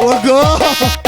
ও গো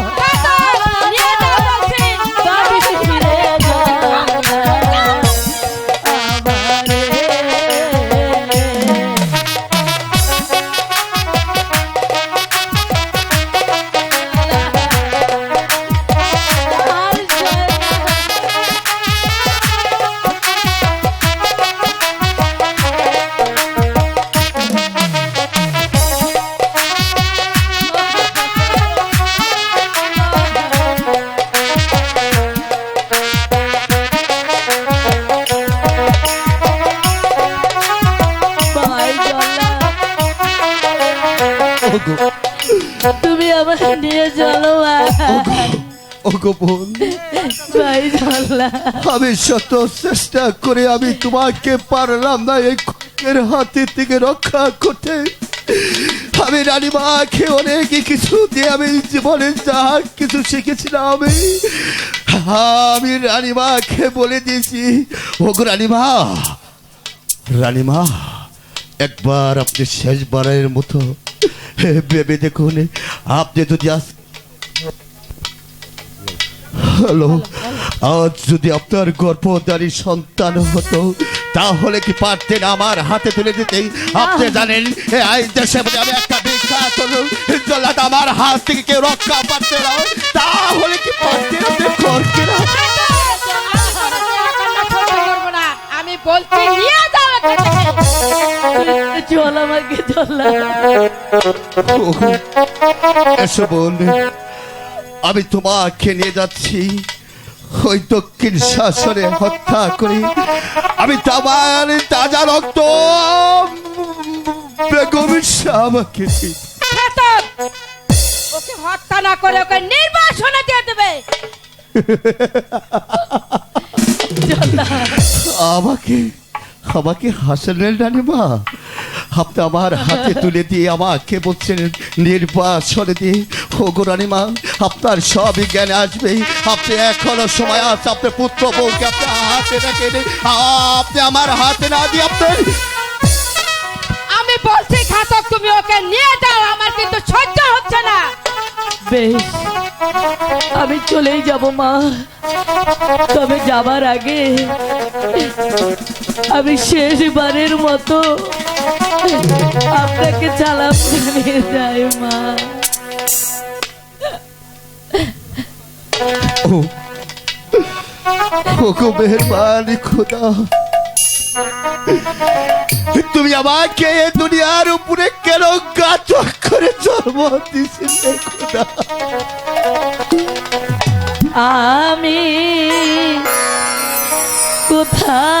জ্বালা ও জ্বালা হৃদয় জানবা দিয়া ও গো তুমি আমাকে নিয়ে চলো ভাই ও গো বোন ভাই আমি শত চেষ্টা করে আমি তোমাকে পারলাম না এই খোকের হাতে থেকে রক্ষা করতে। আমি রানী মা রানীমাকে অনেক কিছু দিয়ে আমি জীবনে যা কিছু শিখেছিলাম আমি আমি রানীমাকে বলে দিয়েছি। ও গো রানীমা রানীমা একবার আপনি শেষবারের মতো ভেবে দেখুন আপনি যদি আজ হ্যালো আজ যদি আপনার গর্ভধারী সন্তান হতো তাহলে কি পারতেন আমার হাতে তুলে দিতে? আপনি জানেন এই দেশে আমি একটা বিখ্যাত আমার হাত থেকে কেউ রক্ষা পাচ্ছে না। তাহলে কি পারতে না। করকে বলছি নিয়ে যাও আমাকে চল এসো বোন আমি তোমাকে নিয়ে যাচ্ছি। ওই দক্ষিণ শাসনে হত্যা করে আমি তোমার তাজা রক্ত বেগম আমাকে ওকে হত্যা না করে ওকে নির্বাসনে দিয়ে দেবে। আমাকে আমাকে হাসালেন রানীমা আপনি আমার হাতে তুলে দিয়ে আমাকে বলছেন নির্বাসনে দিয়ে। ও গো রানীমা আপনার সবই জ্ঞানে আসবে। আপনি এখনও সময় আছে আপনার পুত্র বউকে আপনার হাতে রাখেন আপনি আমার হাতে না দিয়ে আপনার আমি বলছি ঘাতক তুমি ওকে নিয়ে যাও আমার কিন্তু সহ্য হচ্ছে না। বেশ। আমি চলেই যাব, মা। তবে যাবার আগে আমি শেষবারের মতো আপনাকে চালাম জানিয়ে যাই মা। ও মেহরবানি খোদা। তুমি আমাকে এ দুনিয়ার উপরে কেন গাছক করে জন্ম দিছিলে খোদা? আমি কোথায়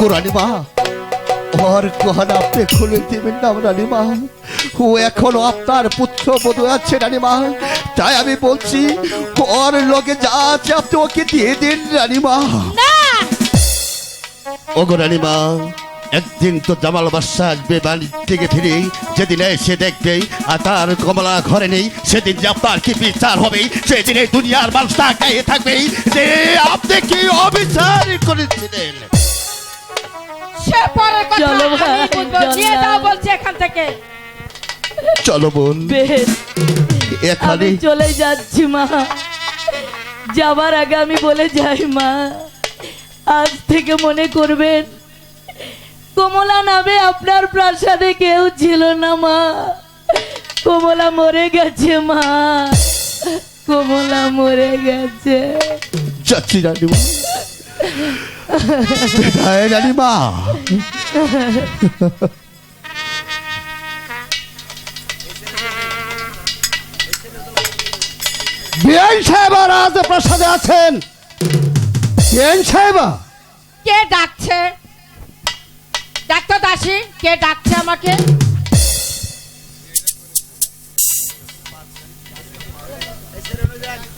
গো রানীমা ওর গহনা আপনি খুলে দেবেন না রানীমা। ও এখনও আপনার পুত্র বধূ আছে রানীমা। তাই আমি বলছি ওর লোকে যা আছে আপনি ওকে দিয়ে দিন রানীমা। গো রানীমা একদিন তো জামাল বাদশাহ আসবে বাড়ি থেকে ফিরে যেদিন এসে দেখবে আর তার কমলা ঘরে নেই সেদিন যে আপনার কি বিচার হবে সেদিন এই দুনিয়ার মানুষ তাকাই থাকবে। যে আপনি কি অবিচার করেছিলেন সে কথা আমি বুঝব এখান থেকে। চলো বোন। বেশ এখানে আমি চলে যাচ্ছি মা। যাবার আগে আমি বলে যাই মা। আজ থেকে মনে করবেন কমলা নামে আপনার প্রাসাদে কেউ ছিল না মা। কমলা মরে গেছে মা। কমলা মরে গেছে। বিদায় রানীমা বিআইন সাহেব রাজ প্রাসাদে আছেন বিআইন সাহেবা কে ডাকছে? ডাক্তার দাসী, কে ডাকছে আমাকে?